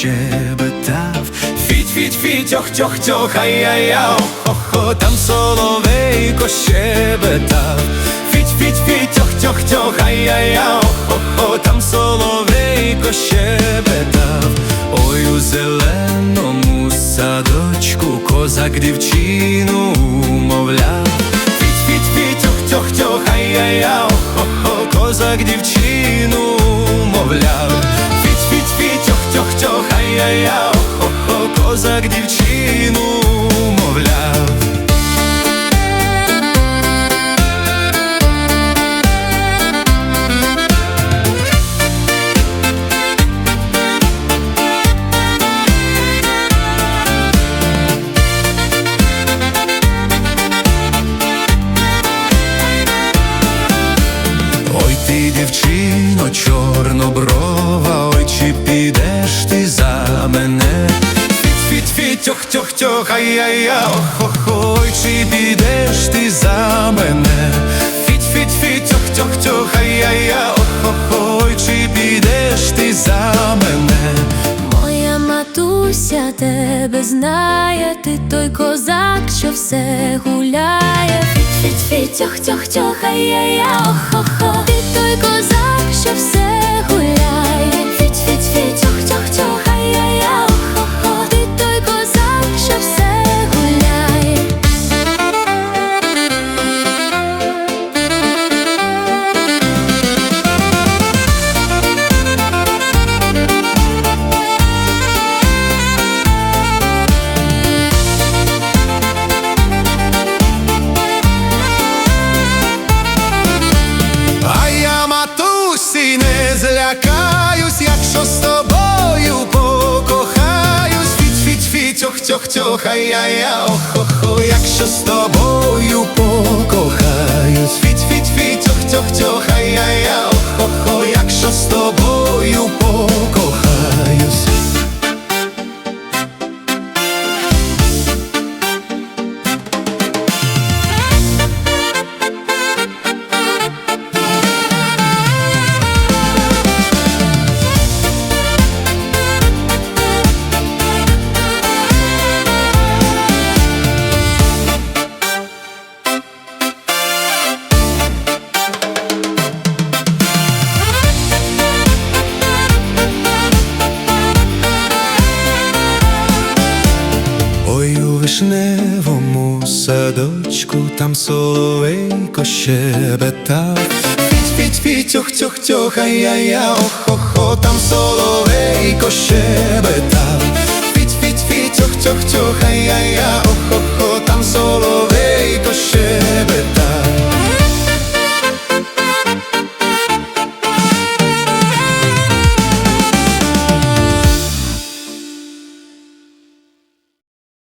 щебетав. Фіть, фіть, фіть, ох, тьох, тьох, ай-яй-я, ох-хо, там соловейко щебетав. Фіть, фіть, фіть, ох, тьох, тьох, ай-яй-я, ох-хо, там соловейко щебетав. Ой, у зеленому садочку козак дівчину мовляв. Фіть, фіть, фіть, ох, тьох, тьох, ай-яй-я, ох-хо, козак дівчину мовляв. Ай-яй-я, ох-хо, козак дівчину фіть, тьох, тьох, ай-яй-я, ох, ох, ой, чи підеш ти за мене? Фіть, фіть, фіть, ох, тьох, тьох, ай-яй-я, ох, ох, ой, чи підеш ти за мене? Моя матуся тебе знає, ти той козак, що все гуляє. Фіть, фіть, фіть, ох, тьох, тьох, ай-яй-я, ох-хо-хо Ти той козак, фіть, ох, тьох, тьох, ай-яй-я, ох, ох, ох, якщо з тобою покохаюсь. Вишневому садочку там соловейко щебетав. Піть, піть, піть, тьох, тьох, тьох, ай-яй-я, ох-хо-хо, там соловейко щебетав.